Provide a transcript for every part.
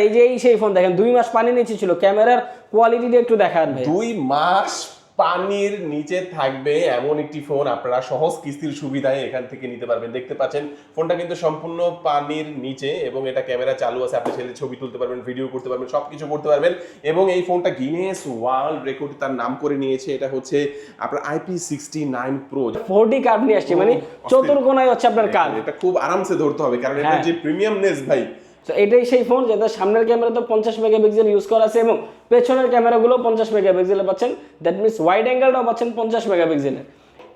এই যে এই সেই ফোন দেখেন দুই মাস পানি নিচে ছিল ক্যামেরার কোয়ালিটিটা একটু দেখান ভাই। দুই মাস পানির নিচে থাকবে এমন একটি ফোন আপনারা সহজ কিস্তির সুবিধায় এখান থেকে নিতে পারবেন। দেখতে পাচ্ছেন ফোনটা কিন্তু সম্পূর্ণ পানির নিচে এবং এটা ক্যামেরা চালু আছে আপনি ছেলে ছবি তুলতে পারবেন ভিডিও করতে পারবেন সবকিছু করতে পারবেন। এবং এই ফোনটা গিনেস ওয়ার্ল্ড রেকর্ড তার নাম করে নিয়েছে এটা হচ্ছে আপনার IP sixty nine pro four D card নিয়ে আসছে মানে চতুর্কোনায় হচ্ছে আপনার কার্ড এটা খুব আরামসে ধরতে হবে কারণ এটা হ্যাঁ। যে প্রিমিয়ামনেস ভাই তো এটাই সেই ফোন যেটা সামনের ক্যামেরা তো পঞ্চাশ মেগাপিক্সেল ইউজ করা আছে এবং পেছনের ক্যামেরাগুলো পঞ্চাশ মেগাপিক্সেলে পাচ্ছেন। দ্যাট মিনস ওয়াইড অ্যাঙ্গেলটাও পাচ্ছেন পঞ্চাশ মেগাপিক্সেলের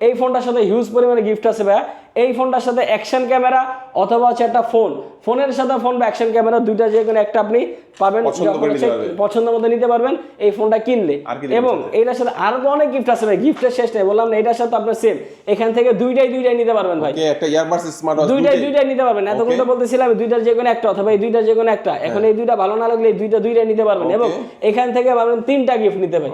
এই ফোনটার সাথে হিউজ পরিমাণে গিফট আছে ভাইয়া। এই ফোনটার সাথে অ্যাকশন ক্যামেরা অথবা হচ্ছে একটা ফোন ফোনের সাথে ফোন বা অ্যাকশন ক্যামেরা দুইটা যে কোনো একটা আপনি পাবেন পছন্দ মতো নিতে পারবেন। এই ফোনটা কিনলে। এবং? এইটার সাথে আরও তো অনেক গিফট আছে ভাই। গিফটের শেষ নেই বললাম না এটার সাথে আপনার সেম এখান থেকে দুইটাই দুইটাই নিতে পারবেন ভাই। একটা ইয়ারবাডস স্মার্ট ওয়াচ দুইটাই দুইটাই। নিতে পারবেন। এতক্ষণ তো বলতেছিলাম দুইটার যে কোনো একটা অথবা এই দুইটার যে কোনো একটা। এখন এই দুইটা ভালো না লাগলে এই দুইটা দুইটাই নিতে পারবেন। এবং এখান থেকে পাবেন তিনটা গিফট নিতে পারেন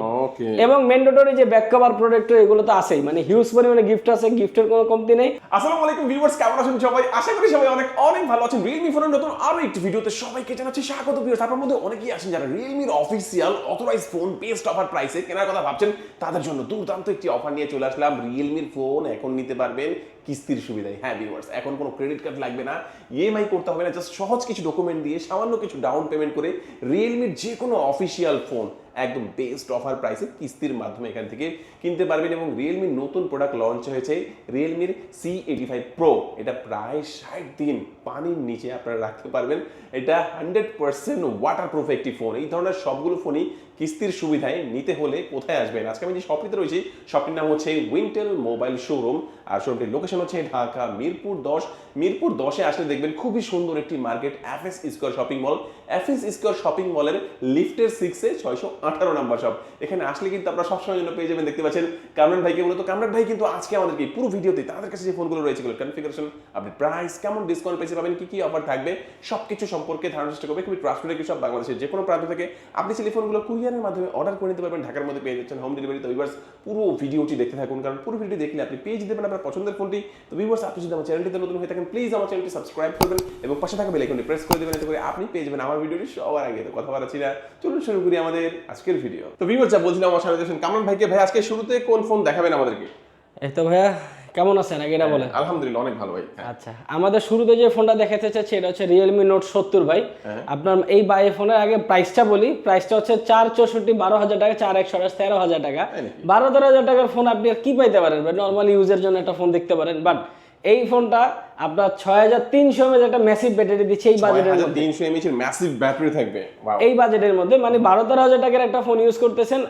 এবং ম্যান্ডেটরি যে ব্যাক কভার প্রোডাক্ট এগুলো তো আছেই। মানে হিউজ পরিমাণে গিফট আছে গিফটের কোনো কমতি নেই। আসসালামু আলাইকুম ভিউয়ার্স, কেমন আছেন সবাই? আশা করি সবাই অনেক অনেক ভালো আছেন। রিয়েলমি ফোনের নতুন একটি ভিডিওতে সবাইকে জানাচ্ছি স্বাগত মধ্যে অনেকেই আছেন যারা রিয়েলমির official authorise phone best offer প্রাইসে কেনার কথা ভাবছেন, তাদের জন্য দুর্দান্ত একটি অফার নিয়ে চলে আসলাম। রিয়েলমির ফোন এখন নিতে পারবেন কিস্তির সুবিধায়। হ্যাঁ ভিউয়ার্স, এখন কোনো ক্রেডিট কার্ড লাগবে না। ইএমআই করতে হবে না জাস্ট সহজ কিছু ডকুমেন্ট দিয়ে সামান্য কিছু ডাউন পেমেন্ট করে রিয়েলমির যে কোনো অফিসিয়াল ফোন একদম বেস্ট অফার প্রাইসে কিস্তির মাধ্যমে এখান থেকে কিনতে পারবেন এবং রিয়েলমির নতুন প্রোডাক্ট লঞ্চ হয়েছে রিয়েলমির সি এইটি ফাইভ প্রো এটা প্রায় ষাট দিন পানির নিচে আপনারা রাখতে পারবেন। এটা হান্ড্রেড পার্সেন্ট ওয়াটার প্রুফ একটি ফোন এই ধরনের সবগুলো ফোনই কিস্তির সুবিধায় নিতে হলে কোথায় আসবেন? আজকে আমি যে শপটিতে রয়েছি শপটির নাম হচ্ছে উইন্টেল মোবাইল শোরুম আর শোরুমটির লোকেশন হচ্ছে ঢাকা মিরপুর দশ। মিরপুর দশে আসলে দেখবেন খুবই সুন্দর একটি market S square shopping mall S square shopping মলের লিফটের সিক্সে ছয়শো আঠারো নাম্বার শপ এখানে আসলে কিন্তু আপনারা সবসময় জন্য পেয়ে যাবেন, দেখতে পাচ্ছেন কামরান ভাইকে মূলত কামরান ভাই কিন্তু আজকে আমাদেরকে পুরো ভিডিওতে তাদের কাছে যে ফোনগুলো রয়েছে কনফিগারেশন আপনি প্রাইস কেমন ডিসকাউন্ট পেয়েছে পাবেন, কি কি অফার থাকবে, সবকিছু সম্পর্কে ধারণা চেষ্টা করবে। খুবই ট্রাস্টেড একটি সব বাংলাদেশের যে কোনো প্রান্ত থেকে। আপনি টেলিফোনগুলো কুরিয়ারের মাধ্যমে অর্ডার করে নিতে পারবেন, ঢাকার মধ্যে পেয়ে যাচ্ছেন হোম ডেলিভারি তো ভিউয়ার্স পুরো ভিডিওটি দেখতে থাকুন, কারণ পুরো ভিডিও দেখলে আপনি পেয়ে যেতে পারেন আপনার পছন্দের ফোনটি তো ভিউয়ার্স আপনি যদি আমার চ্যানেলটিতে নতুন হয়ে থাকেন প্লিজ আমার চ্যানেলটি সাবস্ক্রাইব করবেন এবং পাশে থাকা বেল আইকনটি প্রেস করে দেবেন, এতে করে আপনি পেয়ে যাবেন আমার ভিডিওটি সবার আগে। তো কথা বলাচ্ছি না, চলুন শুরু করি আমাদের আজকের ভিডিও তো ভিউয়ার্স যা বলছিলাম, আমার সামনে কামরান ভাইকে। ভাই, আজকে শুরুতে কোন ফোন দেখাবেন আমাদেরকে? এই তো ভাইয়া কেমন আছেন? আগে এটা বলেন। আলহামদুলিল্লাহ অনেক ভালো ভাই। হ্যাঁ। আচ্ছা আমাদের শুরুতে যে ফোনটা দেখাতে চাচ্ছি এটা হচ্ছে রিয়েলমি নোট সত্তর ভাই। আপনার এই বাই ফোনের আগে প্রাইসটা বলি প্রাইসটা হচ্ছে চার চৌষট্টি বারো হাজার টাকা চার একশো আঠাশ তেরো হাজার টাকা। বারো তেরো হাজার টাকার ফোন আপনি আর কি পাইতে পারেন নর্মাল ইউজের জন্য একটা ফোন দেখতে পারেন। বাট এই ফোনটা আপনার ছয় হাজার তিনশো এমএজ একটা মেসিভ ব্যাটারি দিচ্ছে এই বাজেটের মধ্যে। তিনশো এমএচ এর ম্যাসিভ ব্যাটারি থাকবে। এই বাজেটের মধ্যে মানে বারো তেরো হাজার টাকার একটা ফোন ইউজ করতেছেন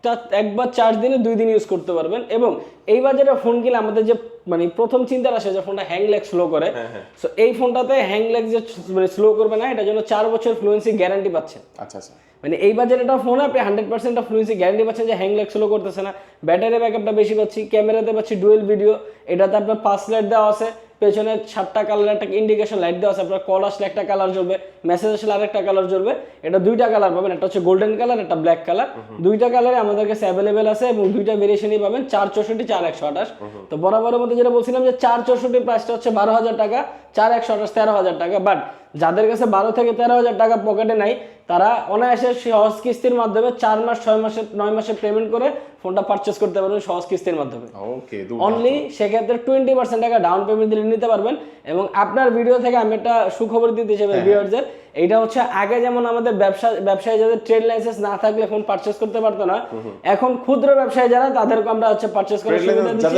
একটা একবার চার্জ দিনে দুই দিন ইউজ করতে পারবেন। এবং এই বাজেটের ফোন কিনে আমাদের যে মানে প্রথম চিন্তা আসে যে ফোনটা হ্যাং লেগ স্লো করে। সো এই ফোনটাতে হ্যাং লেগ যে মানে স্লো করবে না এটার জন্য চার বছর ফ্লুয়েন্সি গ্যারান্টি পাচ্ছেন আচ্ছা আচ্ছা। মানে এই বাজেটে একটা ফোন আপনি হান্ড্রেড পার্সেন্ট ফ্লুয়েন্সি গ্যারান্টি পাচ্ছেন যে হ্যাং লেগ স্লো করতেছে না। ব্যাটারি ব্যাকআপটা বেশি পাচ্ছি ক্যামেরাতে পাচ্ছি ডুয়েল ভিডিও এটাতে আপনার পাঁচ লাইট দেওয়া আছে। পেছনে সাতটা কালার একটা ইন্ডিকেশন লাইট দেওয়া আছে আপনার কল আসলে একটা কালার জ্বলবে মেসেজ আসলে আরেকটা কালার জ্বলবে এটা দুইটা কালার পাবেন একটা হচ্ছে গোল্ডেন কালার একটা ব্ল্যাক কালার দুইটা কালারে আমাদের কাছে অ্যাভেলেবেল আছে এবং দুইটা ভেরিয়েশনই পাবেন চার চৌষট্টি চার একশো আঠাশ। তো বরাবরের মধ্যে যেটা বলছিলাম যে চার চৌষট্টি প্রাইসটা হচ্ছে বারো হাজার টাকা চার একশো আঠাশ তেরো হাজার টাকা বাট যাদের কাছে বারো থেকে তেরো হাজার টাকা পকেটে নাই তারা অনায়াসে সহজ কিস্তির মাধ্যমে চার মাস ছয় মাসের নয় মাসে পেমেন্ট করে ফোনটা পারচেস করতে পারবেন সহজ কিস্তির মাধ্যমে। অনলি সেক্ষেত্রে টোয়েন্টি পার্সেন্ট টাকা ডাউন পেমেন্ট দিলে নিতে পারবেন এবং আপনার ভিডিও থেকে আমি একটা সুখবর দিতে চাই ভিউয়ারদের এইটা হচ্ছে আগে যেমন আমাদের ব্যবসা ব্যবসায়ী যাদের ট্রেড লাইসেন্স না থাকলে ফোন পারচেস করতে পারতো না এখন ক্ষুদ্র ব্যবসায়ী যারা তাদেরকে আমরা হচ্ছে পারচেস করার সুবিধা দিচ্ছি।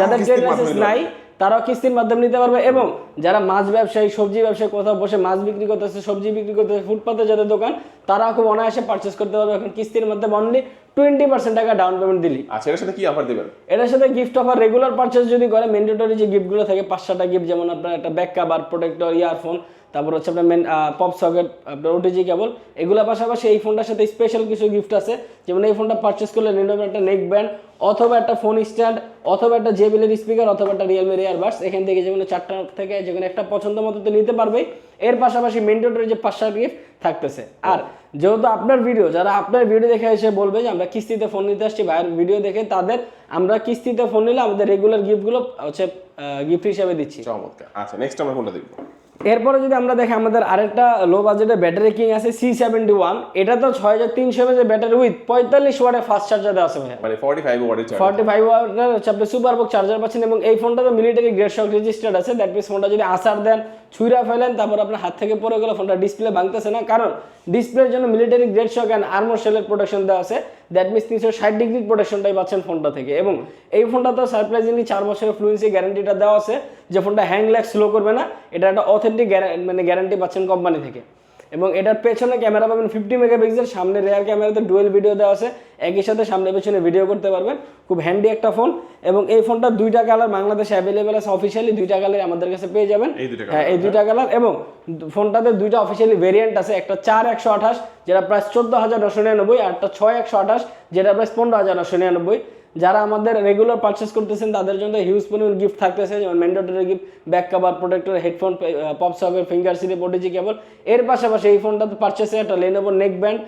যাদের ট্রেড লাইসেন্স নাই তারাও কিস্তির মাধ্যমে নিতে পারবে এবং যারা মাছ ব্যবসায়ী সবজি ব্যবসায়ী কোথাও বসে মাছ বিক্রি করতেছে সবজি বিক্রি করতেছে ফুটপাতে যাদের দোকান তারাও খুব অনায়াসে পারচেস করতে পারবে। এখন কিস্তির মাধ্যমে অনলি টোয়েন্টি পার্সেন্ট টাকা ডাউন পেমেন্ট দিলি। আচ্ছা এর সাথে কি অফার দেবেন? এটার সাথে গিফট অফার রেগুলার পারচেস যদি করে ম্যান্ডেটরি যে গিফটগুলো থাকে পাঁচশোটা গিফট যেমন আপনার একটা ব্যাক কাভার প্রোটেক্টর ইয়ারফোন তারপর হচ্ছে আপনার মেন পপ সকেট আপনার ওটিজি কেবল এগুলোর পাশাপাশি এই ফোনটার সাথে স্পেশাল কিছু গিফট আছে। যেমন এই ফোনটা পারচেস করলে রেন্ডম একটা নেক ব্যান্ড অথবা একটা ফোন স্ট্যান্ড অথবা একটা জেবিলের স্পিকার অথবা একটা রিয়েলমি ইয়ারবাডস এখান থেকে যেগুলো চারটা থেকে যেগুলো একটা পছন্দ মতো তো নিতে পারবে এর পাশাপাশি ম্যান্ডেটরি যে পাঁচটা গিফট থাকতেছে। আর যেহেতু আপনার ভিডিও যারা আপনার ভিডিও দেখে এসে বলবে যে আমরা কিস্তিতে ফোন নিতে আসছি ভাইয়ের ভিডিও দেখে তাদের আমরা কিস্তিতে ফোন নিলে আমাদের রেগুলার গিফটগুলো হচ্ছে গিফট হিসাবে দিচ্ছি। চমৎকার। আচ্ছা নেক্সট আমরা কোনটা দেখব। এরপরে যদি আমরা দেখি আমাদের আরেকটা লো বাজেটে ব্যাটারি কিং আছে সি সেভেন্টি ওয়ান এটা তো ছয় হাজার তিনশো এমএচ ব্যাটারি উইথ পঁয়তাল্লিশ ওয়াটের ফাস্ট চার্জার দেওয়া আছে ফর্টি ফাইভ ওয়াটের চার্জ ফর্টি ফাইভ ওয়াটের হচ্ছে আপনি সুপার বুক চার্জার পাচ্ছেন এবং এই ফোনটা তো মিলিটারি গ্রেড শক রেজিস্টার্ড আছে দ্যাট মিনস ফোনটা যদি আসার দেন ছুঁড়া ফেলেন, তারপর আপনার হাত থেকে পড়ে গেলে, ফোনটা ডিসপ্লে ভাঙতেছে না। কারণ ডিসপ্লের জন্য military grade shock and armour সেলের প্রোটেকশন দেওয়া আছে। দ্যাট মিনস তিনশো ষাট ডিগ্রি প্রোটেকশনটাই পাচ্ছেন ফোনটা থেকে। এবং এই ফোনটা তো সারপ্রাইজিংলি চার বছরের ফ্লুয়েন্সি গ্যারান্টিটা দেওয়া আছে যে ফোনটা হ্যাং ল্যাক স্লো করবে না। এটা একটা অথেন্টিক মানে গ্যারান্টি পাচ্ছেন কোম্পানি থেকে। এবং এটার পেছনে ক্যামেরা পাবেন ফিফটি মেগাপিক্সেল সামনে রেয়ার ক্যামেরাতে ডুয়েল ভিডিও দেওয়া আছে। একই সাথে সামনে পেছনে ভিডিও করতে পারবেন। খুব হ্যান্ডি একটা ফোন এবং এই ফোনটা দুইটা কালার বাংলাদেশে অ্যাভেলেবেল আছে অফিসিয়ালি দুইটা কালার আমাদের কাছে পেয়ে যাবেন। হ্যাঁ এই দুইটা কালার এবং ফোনটাতে দুইটা অফিসিয়ালি ভেরিয়েন্ট আছে। একটা চার একশো আঠাশ যেটা প্রায় চোদ্দ হাজার নশো নিরানব্বই আর একটা ছয় একশো আঠাশ যেটা প্রাইস পনেরো হাজার নশো নিরানব্বই। যারা আমাদের রেগুলার পারচেস করতেছেন, তাদের জন্য হিউজ পরিমাণ গিফট থাকতেছে, যেমন mandatory gift back cover protector headphone pop socket finger CD প্রোটিজি cable এর পাশাপাশি এই ফোনটা তো পারচেসে একটা লেনোভো নেক ব্যান্ড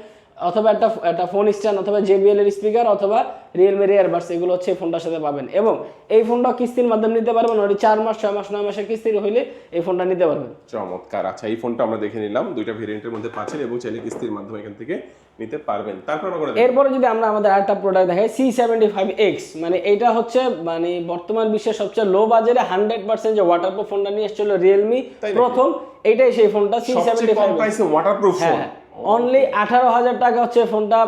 অথবা একটা একটা ফোন স্ট্যান্ড অথবা জেবিএল এর স্পিকার অথবা রিয়েলমি ইয়ারবাডস এগুলো হচ্ছে এই ফোনটার সাথে পাবেন। এবং এই ফোনটা কিস্তির মাধ্যমে নিতে পারবেন ওই চার মাস ছয় মাস নয় মাসের কিস্তির হইলে এই ফোনটা নিতে পারবেন। চমৎকার। আচ্ছা এই ফোনটা আমরা দেখে নিলাম। দুইটা ভেরিয়েন্টের মধ্যে পাচ্ছেন এবং চাইলে কিস্তির মাধ্যমে এখান থেকে নিতে পারবেন। তারপর এরপরে যদি আমরা আমাদের আরেকটা প্রোডাক্ট দেখাই সি সেভেন্টি ফাইভ এক্স মানে এটা হচ্ছে মানে বর্তমান বিশ্বের সবচেয়ে লো বাজারে হান্ড্রেড পার্সেন্ট যে ওয়াটারপ্রুফ ফোনটা নিয়ে এসেছিল রিয়েলমি প্রথম এটাই সেই ফোনটা C seventy five waterproof phone only আঠারো হাজার টাকা হচ্ছে ফোনটা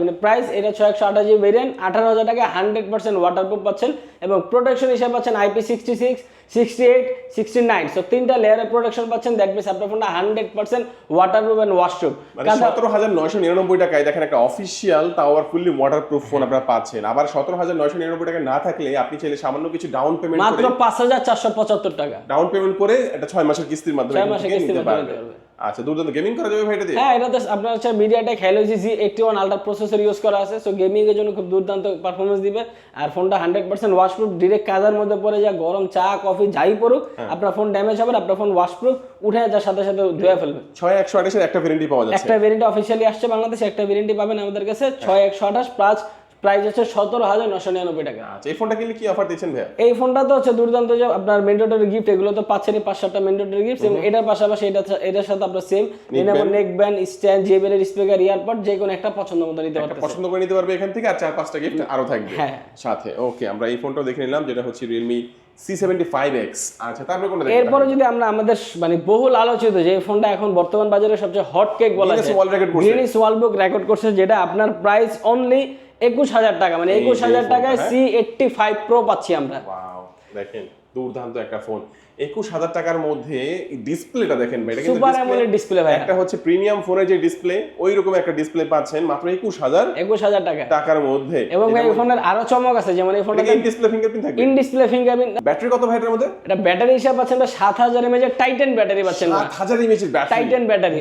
মানে প্রাইস এটা ছয় একশো আঠাশ জিবি ভেরিয়েন্ট আঠারো হাজার টাকা হান্ড্রেড পার্সেন্ট ওয়াটারপ্রুফ পাচ্ছেন এবং প্রোটেকশন হিসেবে পাচ্ছেন IP sixty six sixty eight sixty nine so তিনটা লেয়ারের প্রোটেকশন পাচ্ছেন। দ্যাট মিনস আপনার ফোনটা hundred percent waterproof and washproof মানে সতেরো হাজার নয়শো নিরানব্বই টাকায় দেখেন একটা অফিসিয়াল তাও আবার ফুললি ওয়াটারপ্রুফ ফোন আপনারা পাচ্ছেন। আবার সতেরো হাজার নয়শো নিরানব্বই টাকা না থাকলে আপনি চাইলে সামান্য কিছু ডাউন পেমেন্ট মাত্র পাঁচ হাজার চারশো পঁচাত্তর টাকা। ডাউন পেমেন্ট করে এটা ছয় মাসের কিস্তির মাধ্যমে ছয় মাসের কিস্তির মাধ্যমে পারবেন। নিতে পারবে। আচ্ছা দুর্দান্ত। গেমিং করা যাবে ভাই দিয়ে? হ্যাঁ আপনার হচ্ছে MediaTek Helio G eighty one ultra processor use করা আছে। সো গেমিং এর জন্য খুব দুর্দান্ত পারফরমেন্স দিবে। আর ফোনটা হান্ড্রেড পার্সেন্ট ওয়াশপ্রুফ ডিরেক্ট কাজার মধ্যে পড়ে যা গরম চা কফি যাই পড়ুক হ্যাঁ। আপনার ফোন ড্যামেজ হবে আপনার ফোন ওয়াশপ্রুফ উঠে যাওয়ার সাথে সাথে ধুয়ে ফেলবে। ছয় একশো আঠাশের একটা ভেরিয়েন্টই পাওয়া যাচ্ছে। একটা ভেরিয়েন্ট অফিসিয়ালি আসছে বাংলাদেশে একটা ভেরিয়েন্টই পাবেন আমাদের কাছে ছয় একশো আঠাশ প্লাস প্রাইস হচ্ছে সতেরো হাজার নশো নিরানব্বই টাকা। আচ্ছা এই ফোনটা কিনলে কি অফার দিচ্ছেন ভাইয়া? এই ফোনটা তো হচ্ছে দুর্দান্ত যে আপনার মেন্ডেটরি গিফট এগুলো তো পাচ্ছেনই পাঁচ সাতটা মেন্ডেটরি গিফট এবং এটার পাশাপাশি এটা এটার সাথে আপনার same neck neck band stand জেবেলের speaker earpod যে কোনো একটা পছন্দ মতো নিতে পারবেন পছন্দ করে নিতে পারবে এখান থেকে আর চার পাঁচটা গিফট আরও থাকবে। হ্যাঁ। সাথে ওকে আমরা এই ফোনটাও দেখে নিলাম যেটা হচ্ছে Realme C seventy five X আচ্ছা তারপরে কোনটা এরপরে যদি আমরা আমাদের মানে বহুল আলোচিত যে ফোনটা এখন বর্তমান বাজারে সবচেয়ে হট কেক বলা যায়। ওয়ার্ল্ড বুক রেকর্ড করছে যেটা আপনার প্রাইস অনলি একুশ হাজার টাকা। মানে একুশ হাজার টাকায়? সি এইটটি ফাইভ প্রো পাচ্ছি আমরা। দেখেন। দুর্দান্ত একটা ফোন। একুশ হাজার টাকার মধ্যে ডিসপ্লেটা দেখেন ভাই এটা কিন্তু ডিসপ্লে ভাই। একটা হচ্ছে প্রিমিয়াম ফোনের যে ডিসপ্লে ওই রকম একটা ডিসপ্লে পাচ্ছেন মাত্র একুশ হাজার একুশ হাজার টাকা। টাকার মধ্যে। এবং ভাই এই ফোনের আরও চমক আছে যেমন এই ফোনটা ইন ডিসপ্লে ফিঙ্গারপ্রিন্ট থাকবে? ইন ডিসপ্লে ফিঙ্গারপ্রিন্ট ব্যাটারি কত ভাই এটার মধ্যে? এটা ব্যাটারি হিসাব পাচ্ছেন সাত হাজার এমএজ এর টাইটান ব্যাটারি পাচ্ছেন। সাত হাজার ইমেজের battery titan battery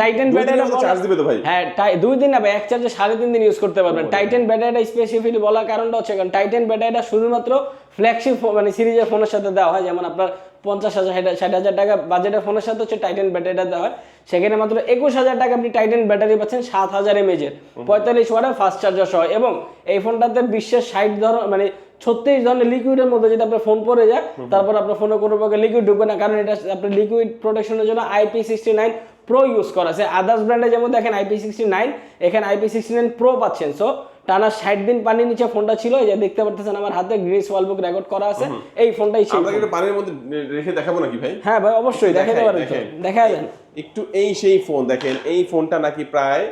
titan battery charge দিবে তো ভাই। হ্যাঁ দুই দিন না ভাই এক চার্জে সাড়ে তিন দিন ইউজ করতে পারবেন। টাইটান ব্যাটারিটা স্পেসিফিকলি বলার কারণটা হচ্ছে কারণ টাইটান ব্যাটারিটা শুধুমাত্র ফ্ল্যাগশিপ মানে সিরিজের ফোনের সাথে দেওয়া হয়। যেমন আপনার পঞ্চাশ হাজার ষাট- হাজার টাকা বাজেটের ফোনের সাথে হচ্ছে টাইটেন ব্যাটারিটা দেওয়া হয়। সেখানে মাত্র একুশ হাজার টাকা আপনি টাইটেন ব্যাটারি পাচ্ছেন সাত হাজার এমএজের পঁয়তাল্লিশ ওয়াটের ফাস্ট চার্জার সহ। এবং এই ফোনটাতে বিশ্বের ষাট ধরন মানে ছত্রিশ ধরনের লিকুইডের মধ্যে যদি আপনার ফোন পড়ে যায় তারপর আপনার ফোনে কোনো প্রকার লিকুইড ঢুকবে না। কারণ এটা আপনার লিকুইড প্রোটেকশনের জন্য IP sixty nine pro use করা। আছে আদার্স ব্র্যান্ডে যেমন দেখেন আইপি সিক্সটি নাইন এখানে আইপি সিক্সটি নাইন প্রো পাচ্ছেন। সো টানা ষাট দিন পানির নিচে ফোনটা ছিল যে দেখতে পারতেছেন আমার হাতে গ্রিস ওয়ালবুক রেকর্ড করা আছে। এই ফোনটাই ছিল। আমরা কি একটু পানির মধ্যে রেখে দেখাবো নাকি ভাই? হ্যাঁ ভাই অবশ্যই দেখাতে পারেন দেখা দেন। একটু এই সেই ফোন দেখেন এই ফোনটা নাকি প্রায়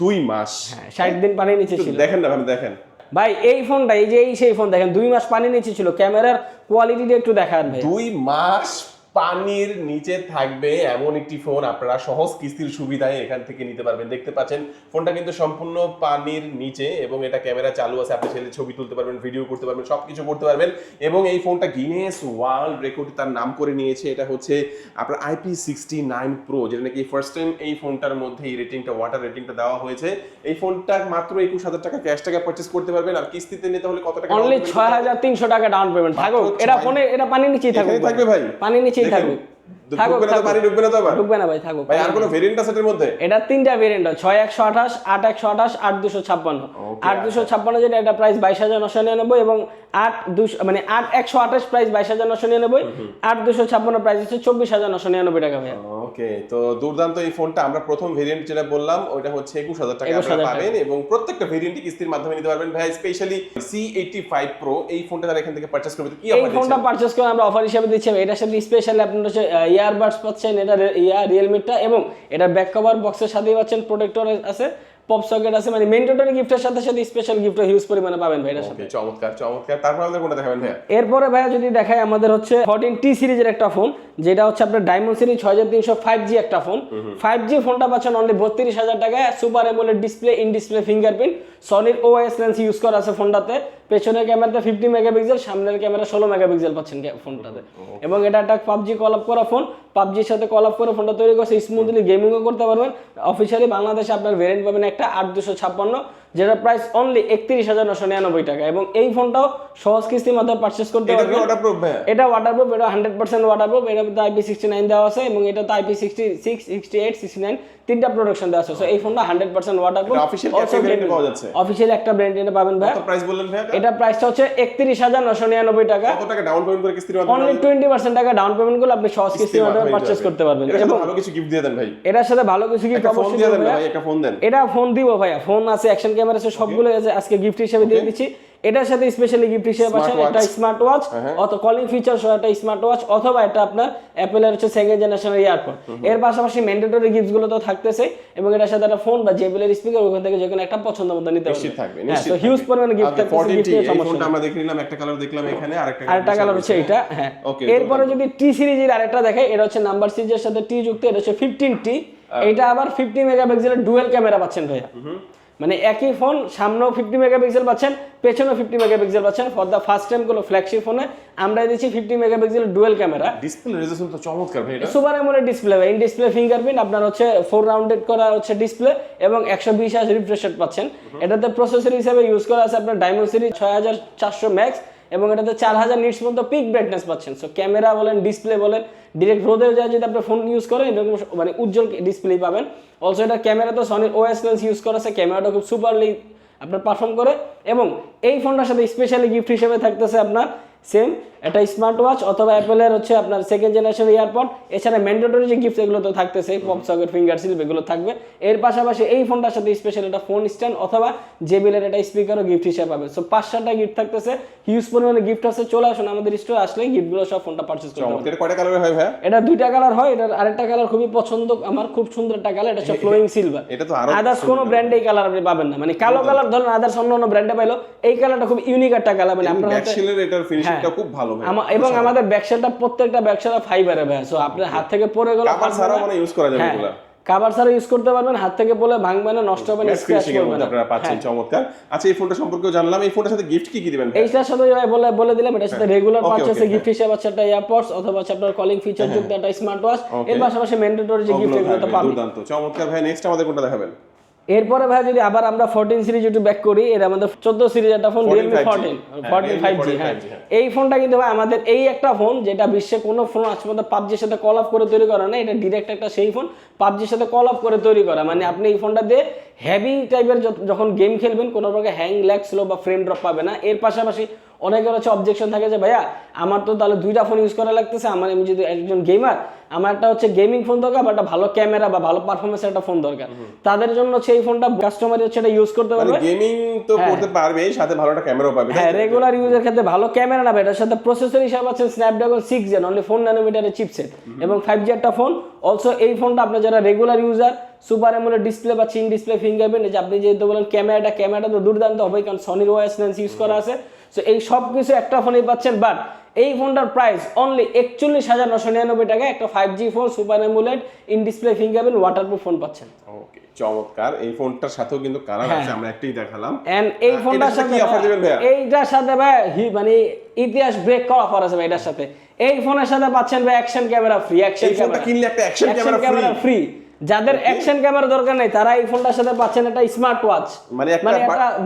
দুই মাস। ষাট দিন পানির নিচে ছিল। দেখেন না ভাই দেখেন। ভাই, এই ফোনটা, এই যে এই সেই ফোন দেখেন, দুই মাস পানি নিচে ছিল, ক্যামেরার কোয়ালিটিটা একটু দেখান ভাই। দুই মাস পানির নিচে থাকবে এমন একটি ফোন। আপনারা সহজ কিস্তির সুবিধায় এখান থেকে নিতে পারবেন। দেখতে পাচ্ছেন ফোনটা কিন্তু সম্পূর্ণ পানির নিচে এবং এটা ক্যামেরা চালু আছে। আপনি ছেলে ছবি তুলতে পারবেন ভিডিও করতে পারবেন সবকিছু করতে পারবেন এবং এই ফোনটা গিনেস ওয়ার্ল্ড রেকর্ড তার নাম করে নিয়েছে। এটা হচ্ছে আপনার আইপি সিক্সটি নাইন প্রো যেটা নাকি ফার্স্ট টাইম এই ফোনটার মধ্যে এই রেটিংটা ওয়াটার রেটিংটা দেওয়া হয়েছে। এই ফোনটা মাত্র একুশ হাজার টাকা ক্যাশ টাকা পারচেস করতে পারবেন। আর কিস্তিতে নিতে হলে কত টাকা অনলি ছয় হাজার তিনশো টাকা ডাউন পেমেন্ট থাকুক এটা ফোনে এটা পানির নিচেই এখানেই থাকবে ভাই। পানির নিচেই থাকুক, ঢুকবে না না তো আবার? না ভাই ভাই আর কোনো ভেরিয়েন্ট আছে মধ্যে? এটা তিনটা ভেরিয়েন্ট যেটা এটা প্রাইস এবং মানে প্রাইস প্রাইস হচ্ছে টাকা ভাই ওকে তো দুর্দান্ত এই ফোনটা আমরা প্রথম ভেরিয়েন্ট যেটা বললাম ওইটা হচ্ছে একুশ হাজার টাকা আপনারা পাবেন এবং প্রত্যেকটা ভেরিয়েন্টই কিস্তির মাধ্যমে নিতে পারবেন ভাই specially C eighty five pro এই ফোনটা যারা এখান থেকে পারচেস করবে। এই ফোনটা পারচেস করে আমরা অফার হিসেবে দিচ্ছি এটার সাথে স্পেশালি আপনার ইয়ারবাডস পাচ্ছেন এটা ইয়া রিয়েলমিটা এবং এটা ব্যাক কভার বক্সের সাথেই পাচ্ছেন প্রোটেক্টর আছে পপ সকেট আছে মানে গিফটের সাথে সাথে স্পেশাল গিফট হিউজ পরিমাণে পাবেন ভাই এটার সাথে। চমৎকার চমৎকার। তারপর আমাদের কোনটা দেখাবেন ভাইয়া? এরপরে ভাইয়া যদি দেখাই আমাদের হচ্ছে ফোরটিন টি সিরিজের একটা ফোন যেটা হচ্ছে আপনার ডায়মন্ড সিরিজ ছয় হাজার তিনশো ফাইভ জি একটা ফোন ফাইভ জি ফোনটা পাচ্ছেন অনলি বত্রিশ হাজার টাকায় super AMOLED display in display fingerprint সনির OS lens use করা আছে ফোনটাতে পেছনের ক্যামেরাতে ফিফটি মেগাপিক্সেল সামনের ক্যামেরা ষোলো মেগাপিক্সেল পাচ্ছেন ফোনটাতে। এবং এটা একটা পাবজি কল আপ করা ফোন পাবজির সাথে কল আপ করে ফোনটা তৈরি করছে স্মুথলি গেমিংও করতে পারবেন। অফিসিয়ালি বাংলাদেশে আপনার ভেরিয়েন্ট পাবেন একটা আট দুশো ছাপ্পান্ন। যেটা প্রাইস অনলি একত্রিশ হাজার নশো নিরানব্বই টাকা। এবং এই ফোনটাও সহজ কিস্তির মাধ্যমে পারচেস করতে এটা কি পারবেন। প্রুফ এটা ওয়াটারপ্রুফ এটা হান্ড্রেড পার্সেন্ট ওয়াটারপ্রুফ এটা তো আইপি সিক্সটি নাইন দেওয়া আছে এবং এটা তো IP sixty six sixty eight sixty nine তিনটা প্রোডাকশন দেওয়া আছে। এই ফোনটা হান্ড্রেড পার্সেন্ট ওয়াটারপ্রুফ এটা পাওয়া যাচ্ছে? অফিসিয়াল একটা ব্র্যান্ড এটা পাবেন ভাই প্রাইস বললেন ভাইয়া? এটা প্রাইসটা হচ্ছে একত্রিশ হাজার নশো নিরানব্বই টাকা। কত টাকা ডাউন পেমেন্ট করে কিস্তির মাধ্যমে অনলি টোয়েন্টি পার্সেন্ট টাকা ডাউন পেমেন্ট করলে আপনি সহজ কিস্তির মাধ্যমে পারচেস করতে পারবেন। এবং ভালো কিছু গিফট দিয়ে দেন ভাই। এটার সাথে ভালো কিছু ফোন অবশ্যই দিয়ে দেন। ভাই একটা ফোন দেন। এটা ফোন দিব ভাইয়া। ফোন আছে অ্যাকশন ক্যামেরা আছে সবগুলো আছে আজকে গিফট হিসেবে দিয়ে দিচ্ছি। এটার সাথে স্পেশালি গিফট হিসেবে watch. একটা স্মার্ট ওয়াচ হ্যাঁ। অথবা কলিং ফিচার সহ একটা স্মার্ট ওয়াচ অথবা এটা আপনার অ্যাপেলের হচ্ছে সেকেন্ড জেনারেশনের ইয়ারফোন এর পাশাপাশি ম্যান্ডেটরি গিফটসগুলো তো থাকতেছে এবং এটার সাথে একটা ফোন বা জেবিলের স্পিকার ওখান থেকে যে কোনো একটা পছন্দ মতো নিতে পারবেন। নিশ্চিত হিউজ পরিমাণে গিফট আচ্ছা, থাকতেছে 14T, এই সমস্যা ফোনটা আমরা দেখে নিলাম একটা কালার দেখলাম এখানে আরেকটা আরেকটা কালার হচ্ছে এটা হ্যাঁ। এরপরে যদি টি সিরিজের আরেকটা দেখাই এটা হচ্ছে নাম্বার সিরিজের সাথে টি যুক্ত এটা হচ্ছে ফিফটিন টি এটা আবার ফিফটি মেগাপিক্সেলের ডুয়েল ক্যামেরা পাচ্ছেন ভাইয়া। মানে একই ফোন সামনেও ফিফটি মেগাপিক্সেল পাচ্ছেন পেছনেও ফিফটি মেগাপিক্সেল পাচ্ছেন। ফর দ্য ফার্স্ট টাইম কোনো ফ্ল্যাগশিপ ফোনে আমরা দিচ্ছি fifty megapixel dual camera display resolution তো চমৎকার ভাই এটা। Super AMOLED display in display fingerprint আপনার হচ্ছে ফোর রাউন্ডেড করা হচ্ছে ডিসপ্লে এবং একশো বিশ হাজার রিফ্রেশ রেট পাচ্ছেন। এটাতে প্রসেসর হিসেবে ইউজ করা আছে আপনার ডায়মন্ড সিরিজ ছয় হাজার চারশো ম্যাক্স এবং এটাতে চার হাজার নিটস পর্যন্ত পিক ব্রাইটনেস পাচ্ছেন। সো ক্যামেরা বলেন ডিসপ্লে বলেন ডিরেক্ট রোদে যায় যদি আপনি ফোন ইউজ করেন, এরকম মানে উজ্জ্বল ডিসপ্লে পাবেন। অলসো এটা ক্যামেরা তো সনির ওএস লেন্স ইউজ করা আছে ক্যামেরাটা খুব সুপারলি আপনার পারফর্ম করে। এবং এই ফোনটার সাথে স্পেশালি গিফট হিসেবে থাকতেছে আপনার সেম একটা স্মার্ট ওয়াচ অথবা অ্যাপেলের হচ্ছে আপনার সেকেন্ড জেনারেশন ইয়ারপড এছাড়া ম্যান্ডেটরি যে গিফট এগুলো তো থাকতেছে পপ সকেট ফিঙ্গার সিল্প এগুলো থাকবে। এর পাশাপাশি এই ফোনটার সাথে স্পেশাল একটা ফোন স্ট্যান্ড অথবা জেবিলের একটা স্পিকারও গিফট হিসেবে পাবে। সো পাঁচ সাতটা গিফট থাকতেছে হিউজ পরিমাণে গিফট আছে চলে আসুন আমাদের স্টোরে আসলে গিফটগুলো সব ফোনটা পারচেস করতে পারবেন এটা কয়টা কালার হয় ভাইয়া? এটা দুইটা কালার হয় এটার আরেকটা কালার খুবই পছন্দ আমার খুব সুন্দর একটা কালার এটা হচ্ছে ফ্লোয়িং সিলভার এটা তো আরও আদার্স কোনো ব্র্যান্ডে এই কালার আপনি পাবেন না মানে কালো কালার ধরুন আদার্স অন্য অন্য ব্র্যান্ডে পাইলো এই কালারটা খুব ইউনিক একটা কালার মানে আপনার এটার ফিনিশিংটা হ্যাঁ। খুব ভালো ভাই এবং আমাদের ব্যাকশেলটা প্রত্যেকটা ব্যাকশেলা ফাইবারে ভাই। সো আপনার হাত থেকে পড়ে গেল কাভার ছাড়াও মানে ইউজ করা যাবে হ্যাঁ। এগুলা। কাভার ছাড়া ইউজ করতে পারবেন হাত থেকে পড়লে ভাঙবে না নষ্ট হবে না স্ক্র্যাচ করবে না। আপনারা পাচ্ছেন চমৎকার। আচ্ছা এই ফোনটা সম্পর্কেও জানলাম। এই ফোনটার সাথে গিফট কি কি দিবেন এইটার সাথে ভাই বলে বলে দিলাম এটার সাথে রেগুলার Okay, গিফট হিসেবে আছে একটা এয়ারপডস অথবা হচ্ছে আপনার কলিং ফিচার যুক্ত একটা স্মার্ট ওয়াচ এর পাশাপাশি ম্যান্ডেটরি যে গিফট এগুলো তো পাবেন। দুর্দান্ত চমৎকার। ভাই নেক্সট আমাদের কোনটা দেখাবেন? এরপরে ভাই যদি আবার আমরা ফোরটিন সিরিজ একটু ব্যাক করি এটা আমাদের চোদ্দ সিরিজ একটা phone Realme fourteen fourteen Realme five G 14 হ্যাঁ। 5G হ্যাঁ। এই ফোনটা কিন্তু ভাই আমাদের এই একটা ফোন যেটা বিশ্বে কোনো ফোন আজ পর্যন্ত পাবজির সাথে কল আপ করে তৈরি করা না এটা ডিরেক্ট একটা সেই ফোন পাবজির সাথে কল আপ করে তৈরি করা। মানে আপনি এই ফোনটা দিয়ে হেভি টাইপের যখন গেম খেলবেন কোনো প্রকার হ্যাং ল্যাগ স্লো বা ফ্রেম ড্রপ পাবে না। এর পাশাপাশি অনেকের হচ্ছে অবজেকশন থাকে যে ভাইয়া আমার তো তাহলে দুইটা ফোন ইউজ করা লাগতেছে। আমার আমি যদি একজন গেমার আমার একটা হচ্ছে গেমিং ফোন দরকার বা একটা ভালো ক্যামেরা বা ভালো পারফরমেন্সের একটা ফোন দরকার। তাদের জন্য হচ্ছে এই ফোনটা কাস্টমার হচ্ছে এটা ইউজ করতে মানে পারবে। গেমিং তো করতে পারবে সাথে ভালো একটা ক্যামেরাও পাবে হ্যাঁ রেগুলার ইউজের ক্ষেত্রে ভালো ক্যামেরা না এটার সাথে প্রসেসর হিসাবে আছে Snapdragon six gen only four ন্যানোমিটারের chipset এবং ফাইভ জি একটা ফোন অলসো এই ফোনটা আপনার যারা regular user super AMOLED display বা চিন ডিসপ্লে ফিঙ্গারপ্রিন্ট যে আপনি যেহেতু বলেন ক্যামেরাটা ক্যামেরাটা তো দুর্দান্ত হবে কারণ সনির ওয়াইস লেন্স ইউজ করা আছে। সো এই সব কিছু একটা ফোনেই পাচ্ছেন বাট এই ফোনটার প্রাইস অনলি একচল্লিশ হাজার নশো নিরানব্বই টাকা একটা five G phone super AMOLED in display fingerprint waterproof phone পাচ্ছেন। ওকে চমৎকার। এই ফোনটার সাথেও কিন্তু কালার হ্যাঁ। আছে আমরা একটাই দেখালাম। এন্ড এই ফোনটার সাথে কি offer দিবেন ভাইয়া? এইটার সাথে ভাই হি- মানে ইতিহাস ব্রেক করা অফার আছে ভাই এটার সাথে। এই ফোনের সাথে পাচ্ছেন ভাই action camera free action camera কিনলে একটা অ্যাকশন ক্যামেরা ফ্রি যাদের অ্যাকশন ক্যামেরা দরকার নেই তারা এই ফোনটার সাথে পাচ্ছেন একটা স্মার্ট ওয়াচ মানে একটা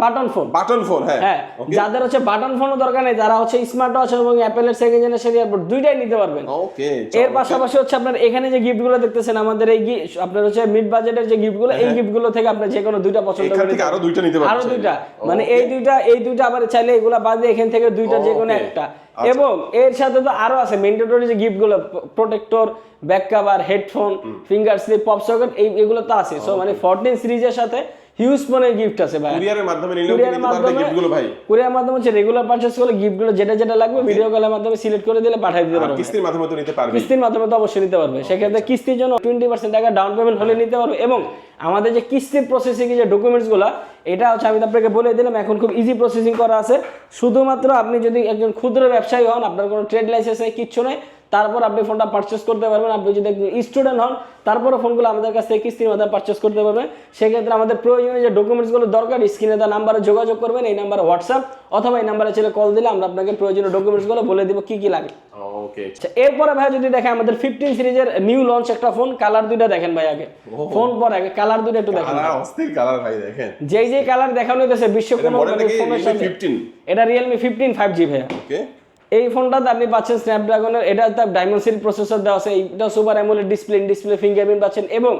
বাটন ফোন বাটন ফোন হ্যাঁ। হ্যাঁ যাদের হচ্ছে বাটন ফোনও দরকার নেই তারা হচ্ছে স্মার্ট ওয়াচ এবং অ্যাপেলের সেকেন্ড জেনারেশন এয়ারপোর্ট দুইটাই নিতে পারবেন। ওকে এর পাশাপাশি হচ্ছে আপনার এখানে যে গিফটগুলো দেখতেছেন আমাদের এই আপনার হচ্ছে মিড বাজেটের যে গিফটগুলো এই গিফটগুলো থেকে আপনি যে কোনো দুইটা পছন্দ হ্যাঁ। এখান করে থেকে আরও দুইটা নিতে পারবেন আরও দুইটা। মানে এই দুইটা এই দুইটা আবার চাইলে এগুলা বাদ দিয়ে এখান থেকে দুইটা যে কোনো একটা। এবং এর সাথে তো আরও আছে ম্যান্ডেটরি যে গিফটগুলো protector back cover headphone finger slip pop socket এই এগুলো তো আছে। সো মানে 14 সিরিজের সাথে হিউজ ফোনের গিফট আছে ভাই। কুরিয়ারের মাধ্যমে নিলেও কি কুরিয়ারের মাধ্যমে গিফটগুলো ভাই। কুরিয়ার মাধ্যমে হচ্ছে রেগুলার পারচেজ করলে গিফটগুলো যেটা যেটা লাগবে ভিডিও কলের মাধ্যমে সিলেক্ট করে দিলে পাঠিয়ে দিতে পারবে। কিস্তির মাধ্যমে তো নিতে পারবে। কিস্তির মাধ্যমে তো অবশ্যই নিতে পারবে। সেক্ষেত্রে কিস্তির জন্য টোয়েন্টি পার্সেন্ট টাকা ডাউন পেমেন্ট হলে নিতে পারবে এবং আমাদের যে কিস্তির প্রসেসিং যে ডকুমেন্টসগুলো এটা হচ্ছে আমি আপনাকে বলে দিলাম এখন খুব ইজি প্রসেসিং করা আছে। শুধুমাত্র আপনি যদি একজন ক্ষুদ্র ব্যবসায়ী হন আপনার কোনো ট্রেড লাইসেন্স নেই কিচ্ছু নেই তারপর আপনি ফোনটা পারচেস করতে পারবেন। আপনি যদি একজন স্টুডেন্ট হন তারপরে ফোনগুলো আমাদের কাছ কিস্তির মাধ্যমে পারচেস করতে পারবেন সেক্ষেত্রে আমাদের প্রয়োজনীয় যে ডকুমেন্টসগুলো দরকার স্ক্রিনে তার নাম্বারে যোগাযোগ করবেন এই নাম্বারে হোয়াটসঅ্যাপ অথবা এই নাম্বারে ছেলে কল দিলে আমরা আপনাকে প্রয়োজনীয় ডকুমেন্টসগুলো বলে দিব কি কি লাগে। ওকে আচ্ছা এরপরে ভাই যদি দেখেন আমাদের ফিফটিন সিরিজের নিউ লঞ্চ একটা ফোন কালার দুইটা দেখেন ভাই আগে। ফোন পর আগে কালার দুইটা একটু দেখেন। অস্থির কালার ভাই দেখেন। যেই যেই কালার দেখানো হইতেছে বিশ্ব কোনো ফোনের সাথে 15 এটা রিয়েলমি ফিফটিন ফাইভ জি ভাইয়া। ওকে এই ফোনটাতে আপনি পাচ্ছেন স্ন্যাপড্রাগনের এটা তার সিল প্রসেসর দেওয়া আছে, এইটা super AMOLED display display fingerprint পাচ্ছেন এবং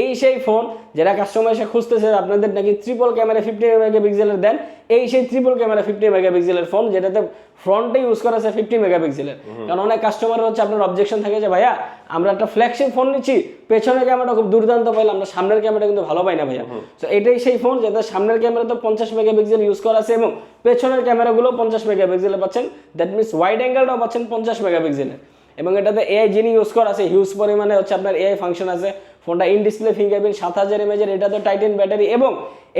এই সেই ফোন যেটা কাস্টমার এসে খুঁজতেছে আপনাদের নাকি ট্রিপল ক্যামেরা ফিফটি মেগাপিক্সেলের দেন এই সেই ট্রিপল ক্যামেরা ফিফটি মেগাপিক্সেলের ফোন যেটাতে ফ্রন্টে ইউজ করা আছে ফিফটি মেগাপিক্সেলের কারণ অনেক কাস্টমার হচ্ছে আপনার অবজেকশন থাকে যে ভাইয়া আমরা একটা ফ্ল্যাগশিপ ফোন নিচ্ছি পেছনের ক্যামেরাটা খুব দুর্দান্ত পাইলাম আমরা সামনের ক্যামেরা কিন্তু ভালো পাই না ভাইয়া। তো এটাই সেই ফোন যেটা সামনের ক্যামেরা তো পঞ্চাশ মেগাপিক্সেল ইউজ করা আছে এবং পেছনের ক্যামেরাগুলো পঞ্চাশ মেগাপিক্সেলের পাচ্ছেন। দ্যাট মিনস ওয়াইড অ্যাঙ্গেলটাও পাচ্ছেন পঞ্চাশ মেগা মেগাপিক্সেলের এবং এটাতে এআই যিনি ইউজ করা আছে হিউজ পরিমাণে হচ্ছে আপনার এআই ফাংশন আছে। ফোনটা ইন ডিসপ্লে ফিঙ্গারপ্রিন্ট সাত হাজার এমএজের এটা তো টাইটেন ব্যাটারি এবং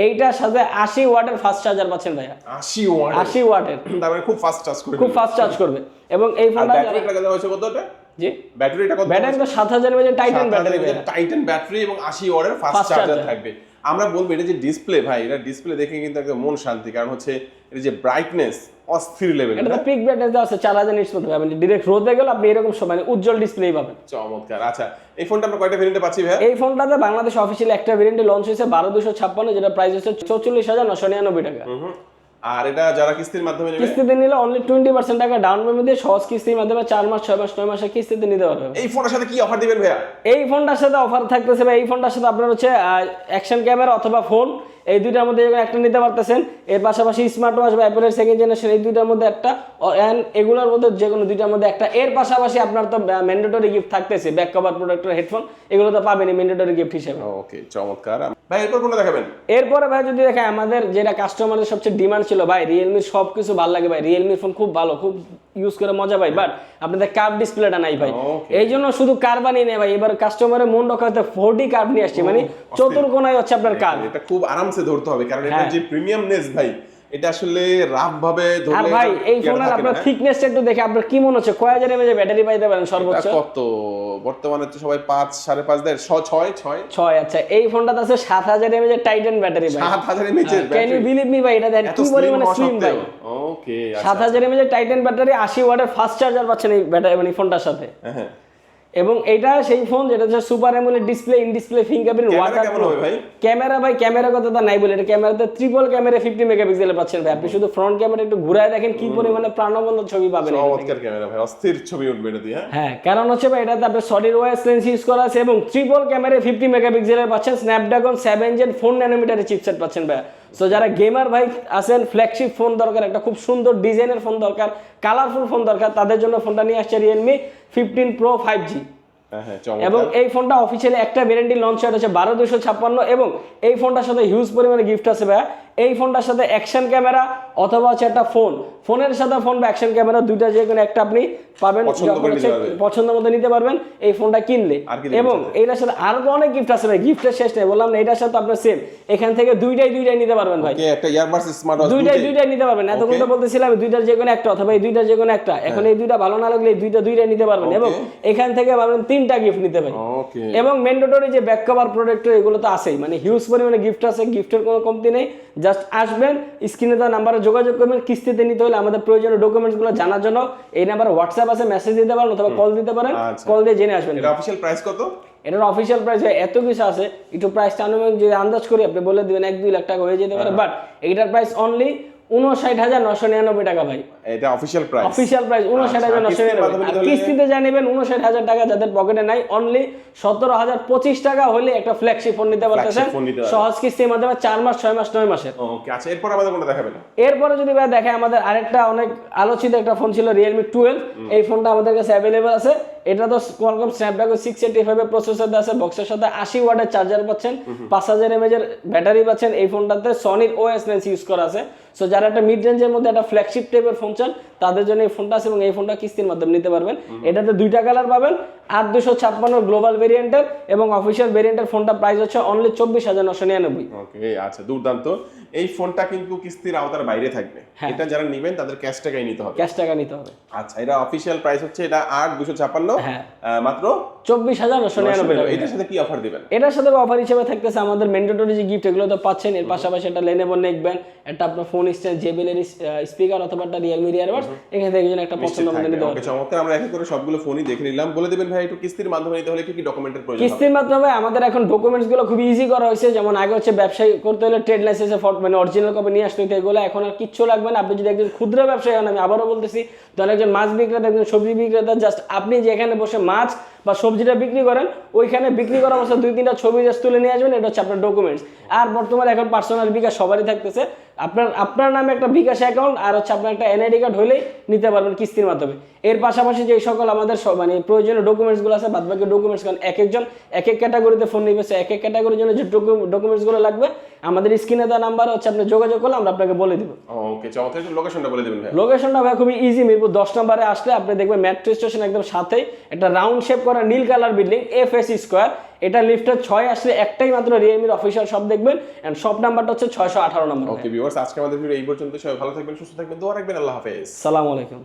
এইটার সাথে আশি ওয়াটের ফাস্ট চার্জার পাচ্ছেন ভাইয়া। 80 ওয়াট আশি ওয়াটের। তার মানে খুব ফাস্ট চার্জ করবে খুব ফাস্ট চার্জ করবে। এবং এই ফোনটা ব্যাটারিটা কত হয়েছে কত এটা জি। ব্যাটারিটা কত? ব্যাটারি তো সাত হাজার এমএজের টাইটেন ব্যাটারি ব্যাটারি এবং 80 ওয়াটের ফাস্ট চার্জার থাকবে। আমরা বলব এটা যে ডিসপ্লে ভাই এটা ডিসপ্লে দেখে কিন্তু একদম মন শান্তি কারণ হচ্ছে এটা যে ব্রাইটনেস অস্থির লেভেল এটা পিক ব্যাটারি দেওয়া আছে চার হাজার নিট মতো পাবেন ডিরেক্ট রোদে গেলে আপনি এরকম মানে উজ্জ্বল ডিসপ্লে পাবেন। চমৎকার। আচ্ছা এই ফোনটা আমরা কয়টা ভেরিয়েন্টে পাচ্ছি ভাই এই ফোনটাতে বাংলাদেশ অফিসিয়াল একটা ভেরিয়েন্টে লঞ্চ হয়েছে বারো দুশো ছাপ্পান্ন যেটা প্রাইস হচ্ছে চৌচল্লিশ হাজার নশো নিরানব্বই টাকা। আর এটা যারা কিস্তির মাধ্যমে নেবে? কিস্তিতে নিলে অনলি টোয়েন্টি পার্সেন্ট টাকা ডাউন পেমেন্ট দিয়ে সহজ কিস্তির মাধ্যমে চার মাস ছয় মাস নয় মাসের কিস্তিতে নিতে পারবে। এই ফোনের সাথে কি অফার দিবেন ভাইয়া? এই ফোনটার সাথে অফার থাকতেছে বা এই ফোনটার সাথে আপনার হচ্ছে অ্যাকশন ক্যামেরা অথবা ফোন এই দুইটার মধ্যে একটা নিতে পারতেছেন। এর পাশাপাশি স্মার্ট ওয়াচ বা অ্যাপেলের সেকেন্ড জেনারেশন এই দুইটার মধ্যে একটা অ্যান্ড এগুলোর মধ্যে যে কোনো দুইটার মধ্যে একটা। এর পাশাপাশি আপনার তো ম্যান্ডেটরি গিফট থাকতেছে ব্যাক কভার প্রোডাক্টের হেডফোন এগুলো তো পাবেনই ম্যান্ডেটরি গিফট হিসেবে। ওকে চমৎকার। ভাই এরপর কোনটা দেখাবেন? এরপরে ভাই যদি দেখেন আমাদের যেটা কাস্টমারের সবচেয়ে ডিমান্ড ছিল ভাই রিয়েলমির সব কিছু ভালো লাগে ভাই। রিয়েলমির ফোন খুব ভালো খুব ইউজ করে মজা পাই বাট আপনাদের কার্ভ ডিসপ্লেটা নাই ভাই। এই জন্য শুধু কার বানিয়ে নেই ভাই এবার কাস্টমারের মন রক্ষাতে ফোরটি কার্ভ নিয়ে আসছে মানে চতুর্কোনায় হচ্ছে আপনার কার্ভ এটা খুব আরামসে ধরতে হবে কারণ এটা হ্যাঁ। যে প্রিমিয়ামনেস ভাই এটা আসলে রাফ ভাবে আর ভাই এই ফোনের আপনার হ্যাঁ? থিকনেস একটু দেখে আপনার কি মনে হচ্ছে? কয় হাজার এমএজে ব্যাটারি পাইতে পারেন সর্বোচ্চ? কত? বর্তমানে তো সবাই পাঁচ সাড়ে পাঁচ দেয়। ছ ছয় ছয়? ছয় আচ্ছা। এই ফোনটাতে আছে সাত হাজার এমএজের টাইটান ব্যাটারি ভাই। সাত হাজার এমএচের ক্যান ইউ বিলিভ মি ভাই এটা দেখেন কি পরিমাণে স্লিম ভাই। ওকে সাত হাজার এমএজের টাইটান ব্যাটারি আশি ওয়াটের ফাস্ট চার্জার পাচ্ছেন এই ব্যাটারি মানে ফোনটার সাথে। হ্যাঁ। এবং এটা সেই ফোন যেটা হচ্ছে super AMOLED display in display fingerprint camera water ভাই? ক্যামেরা ভাই ক্যামেরা কথা তো নাই বলে এটা ক্যামেরাতে ট্রিপল ক্যামেরা ফিফটি মেগাপিক্সেলের পাচ্ছেন ভাই। আপনি শুধু ফ্রন্ট ক্যামেরা একটু ঘুরায় দেখেন কি পরিমাণে প্রাণবন্ত ছবি পাবেন চমৎকার ক্যামেরা ভাই অস্থির ছবি উঠবে এটা দিয়ে হ্যাঁ? হ্যাঁ কারণ হচ্ছে ভাই এটাতে আপনার সলিড ওয়াইস লেন্স ইউজ করা আছে এবং ট্রিপল ক্যামেরা ফিফটি মেগাপিক্সেলের পাচ্ছেন স্ন্যাপড্রাগন সেভেন জেন ফোর ন্যানোমিটারের চিপসেট পাচ্ছেন ভাই। সো যারা গেমার ভাই আছেন ফ্ল্যাগশিপ ফোন দরকার একটা খুব সুন্দর ডিজাইনের ফোন দরকার কালারফুল ফোন দরকার তাদের জন্য ফোনটা নিয়ে আসছে Realme fifteen pro five G এবং এই ফোনটা অফিসিয়ালি একটা ভ্যারেন্টি লঞ্চ হয়েছে বারো দুশো ছাপ্পান্ন এবং এই ফোনটার সাথে হিউজ পরিমাণে গিফট আছে ভাই এই ফোনটার সাথে অ্যাকশন ক্যামেরা অথবা হচ্ছে একটা ফোন ফোনের সাথে ফোন বা অ্যাকশন ক্যামেরা দুইটা যে কোনো একটা আপনি পাবেন পছন্দ পারবেন। মতো নিতে পারবেন এই ফোনটা কিনলে। এবং এইটার সাথে আরও অনেক গিফট আছে ভাই। গিফটের শেষ নেই বললাম না এটার সাথে আপনার সেম এখান থেকে দুইটাই দুইটাই নিতে পারবেন ভাই। একটা ইয়ারবাডস স্মার্ট ওয়াচ দুইটাই দুইটাই। নিতে পারবেন। এতক্ষণ তো. বলতেছিলাম দুইটার যে কোনো একটা অথবা এই দুইটার যে কোনো একটা। এখন এই দুইটা ভালো না লাগলে এই দুইটা দুইটাই নিতে পারবেন। এবং এখান থেকে পাবেন তিনটা গিফট নিতে পারেন ওকে এবং ম্যান্ডেটরি যে ব্যাক কভার প্রোডাক্ট এগুলো তো আছেই। মানে হিউজ পরিমাণে গিফট আছে গিফটের কোনো কমতি নেই। জাস্ট আসবেন স্ক্রিনে দেওয়া নাম্বারে যোগাযোগ করবেন কিস্তিতে নিতে হলে আমাদের প্রয়োজনীয় ডকুমেন্টসগুলো জানার জন্য। এই নাম্বারে হোয়াটসঅ্যাপ আছে মেসেজ দিতে পারেন অথবা কল দিতে পারেন। আচ্ছা। কল দিয়ে জেনে আসবেন। এটা অফিশিয়াল প্রাইস কত? এটার অফিসিয়াল প্রাইস এত কিছু আছে। একটু প্রাইসটা আনুমানিক যদি আন্দাজ করি আপনি বলে দিবেন এক দুই লাখ টাকা হয়ে যেতে পারে। বাট এটার প্রাইস অনলি উনষাট হাজার নশো নিরানব্বই টাকা ভাই। এটা অফিসিয়াল প্রাইস অফিসিয়াল প্রাইস উনষাট হাজার নশো কিস্তির নিরানব্বই। মাধ্যমে আর নিতে হলে- কিস্তিতে যা নেবেন টাকা যাদের পকেটে নাই অনলি সতেরো হাজার পঁচিশ টাকা হলে একটা ফ্ল্যাগশিপ ফোন নিতে পারতেছেন। সহজ কিস্তির মাধ্যমে চার মাস ছয় মাস নয় মাসের। ওকে আচ্ছা এরপর আমাদের কোনটা দেখাবেন? এরপরে যদি ভাই দেখে আমাদের আরেকটা অনেক আলোচিত একটা ফোন ছিল রিয়েলমি টুয়েলভ এই ফোনটা আমাদের কাছে অ্যাভেলেবল আছে। এটা তো Qualcomm Snapdragon six eighty five processor আছে বক্সের সাথে আশি ওয়াটের চার্জার পাচ্ছেন। পাঁচ হাজার এমএজ এর ব্যাটারি পাচ্ছেন। এই ফোনটাতে সনির ওএস নাইন ইউজ করা আছে। সো যারা একটা মিড রেঞ্জের মধ্যে একটা ফ্ল্যাগশিপ টাইপের ফোন চান তাদের জন্য এই ফোনটা আছে এবং এই ফোনটা কিস্তির মাধ্যমে নিতে পারবেন। এটাতে দুইটা কালার পাবেন আট দুশো ছাপ্পান্ন গ্লোবাল ভেরিয়েন্টের এবং অফিসিয়াল ভেরিয়েন্টের ফোনটা প্রাইস হচ্ছে অনলি চব্বিশ হাজার নশো নিরানব্বই। ওকে আচ্ছা দুর্দান্ত। এই ফোনটা কিন্তু কিস্তির আওতার বাইরে থাকবে। হ্যাঁ। এটা যারা নেবেন তাদের ক্যাশ টাকাই নিতে হবে। ক্যাশ টাকা নিতে হবে। আচ্ছা এটা অফিসিয়াল প্রাইস হচ্ছে এটা আট দুশো ছাপ্পান্ন। হ্যাঁ। মাত্র চব্বিশ হাজার নশো নিরানব্বই এটার সাথে কি অফার দিবেন? এটার সাথে অফার হিসেবে থাকতেছে আমাদের ম্যান্ডেটরি যে গিফট এগুলো তো পাচ্ছেন। এর পাশাপাশি একটা লেনেভো নেক ব্যান্ড একটা আপনার ফোন স্ট্যান্ড জেবিলের স্পিকার অথবা একটা রিয়েলমি ইয়ারবাডস এখান থেকে যেন একটা পছন্দ ওকে চমৎকার আমরা এক করে সবগুলো ফোনই দেখে নিলাম। বলে দিবেন ভাই একটু কিস্তির মাধ্যমে নিতে হলে কি কি ডকুমেন্টের প্রয়োজন কিস্তির মাধ্যমে আমাদের এখন ডকুমেন্টসগুলো খুব ইজি করা হয়েছে। যেমন আগে হচ্ছে ব্যবসায়ী করতে হলে ট্রেড লাইসেন্সে ফটো মানে অরিজিনাল কপি নিয়ে আসতে হতো। এগুলো এখন আর কিচ্ছু লাগবে না। আপনি যদি একজন ক্ষুদ্র ব্যবসায়ী হন আমি আবারও বলতেছি ধরেন একজন মাছ বিক্রেতা একজন সবজি বিক্রেতা জাস্ট আপনি যেখানে বসে মাছ বা সবজিটা বিক্রি করেন ওইখানে বিক্রি করা অবস্থা দুই তিনটা ছবি জাস্ট তুলে নিয়ে আসবেন। এটা হচ্ছে আপনার ডকুমেন্টস আর বর্তমানে এখন পার্সোনাল বিকাশ সবারই থাকতেছে। আপনার আপনার নামে একটা বিকাশ অ্যাকাউন্ট আর হচ্ছে আপনার একটা এনআইডি কার্ড হলেই নিতে পারবেন কিস্তির মাধ্যমে। এর পাশাপাশি যে সকল আমাদের মানে প্রয়োজনীয় ডকুমেন্টসগুলো আছে, বাদবাকি ডকুমেন্টস কারণ এক একজন এক এক ক্যাটাগরিতে ফোন নিবে এক এক ক্যাটাগরির জন্য যে ডকুমেন্টসগুলো লাগবে আমাদের স্ক্রিনে দেওয়া নাম্বার হচ্ছে আপনি যোগাযোগ করলে আমরা আপনাকে বলে দিব। ওকে চমৎকার। একটু লোকেশনটা বলে দিবেন ভাই লোকেশনটা ভাই খুবই ইজি মিরপুর দশ নম্বরে আসলে আপনি দেখবেন মেট্রো স্টেশন একদম সাথেই একটা রাউন্ড শেপ করা নীল colour building F S square এটা লিফটের ছয় আসলে একটাই মাত্র রিয়েলমির অফিসিয়াল শপ দেখবেন। অ্যান্ড শপ নাম্বারটা হচ্ছে ছয়শো আঠারো নম্বর। ওকে ভিউয়ার্স আজকে আমাদের ভিডিও এই পর্যন্ত সবাই ভালো থাকবেন সুস্থ থাকবেন। দোয়া রাখবেন আল্লাহ হাফেজ। সালাম আলাইকুম।